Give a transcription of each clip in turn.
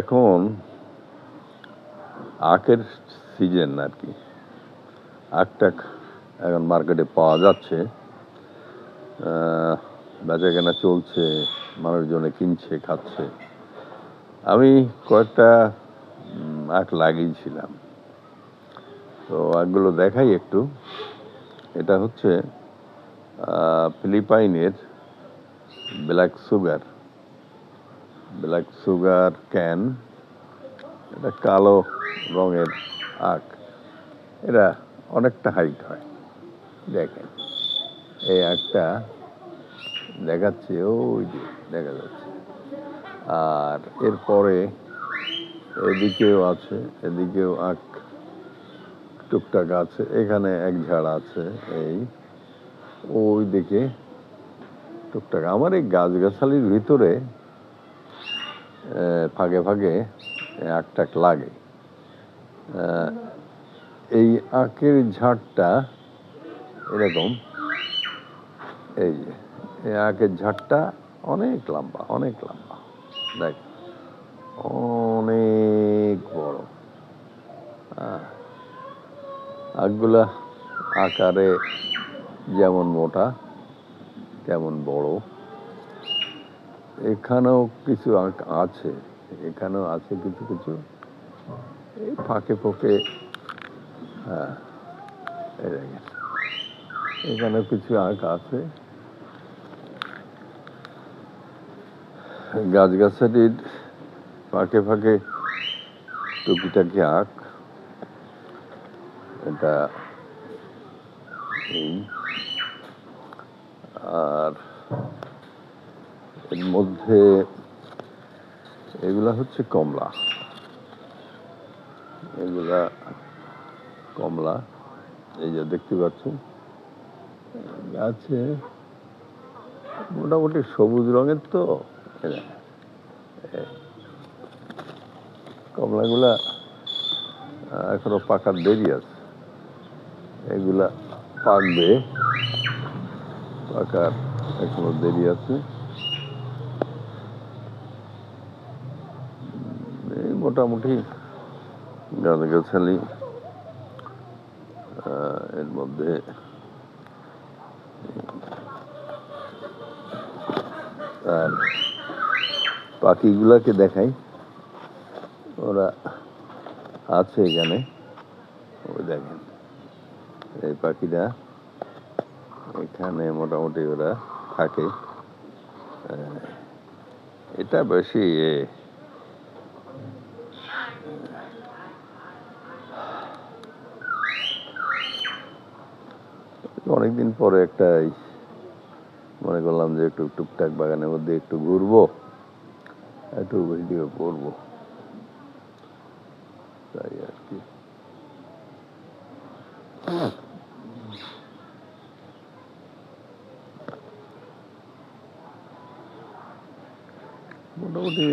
এখন আখের সিজন আর কি আখটা এখন মার্কেটে পাওয়া যাচ্ছে। বেচা কেনা চলছে, মানুষজনে কিনছে, খাচ্ছে। আমি কয়েকটা আখ লাগিয়েছিলাম। তো আখগুলো দেখাই একটু। এটা হচ্ছে ফিলিপাইনের black sugar. Black sugar cane এটা কালো রঙের আখ। এরা অনেকটা হাইট হয়। দেখেন, এই আখটা দেখাচ্ছে, ওই যে দেখা যাচ্ছে। আর এরপরে এদিকেও আছে, এদিকেও আখ টুকটাক আছে, এখানে এক ঝাড় আছে এই। ওই দিকে টুকটাক। আমার এই গাছগাছালির ভিতরে ফাঁকে ফাঁকে আখ টাক লাগে। এই আখের ঝাড়টা এরকম, এই এই আখের ঝাড়টা অনেক লম্বা অনেক লম্বা, দেখ, অনেক বড়। আখগুলা আকারে যেমন মোটা, তেমন বড়। এখানেও কিছু আছে, এখানেও আছে কিছু কিছু। এই ফাঁকে ফোঁকে হ্যাঁ এখানেও কিছু আঁক আছে। গাছগাছালির ফাঁকে ফাঁকে টুকিটাকি আঁক। এটা আর এর মধ্যে এগুলা হচ্ছে কমলা। এগুলা কমলা, এই যে দেখতে পাচ্ছেন। গাছে মোটামুটি সবুজ রঙের তো। কমলাগুলা এখনও পাকার দেরি আছে। এগুলা পাকবে, পাকার এখনও দেরি আছে উম, এই মোটামুটি গাছগাছালি আহ, এর মধ্যে আর পাখিগুলাকে দেখাই। ওরা আছে এখানে। ওই দেখেন এই পাখিরা এখানে মোটামুটি ওরা থাকে। এটা বেশি অনেকদিন পরে একটা মনে করলাম যে একটু টুকটাক বাগানের মধ্যে একটু ঘুরবো, একটু ভিডিও করব। তাই আর কি। মোটামুটি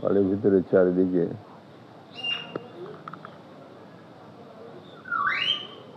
বাড়ির ভিতরে চারিদিকে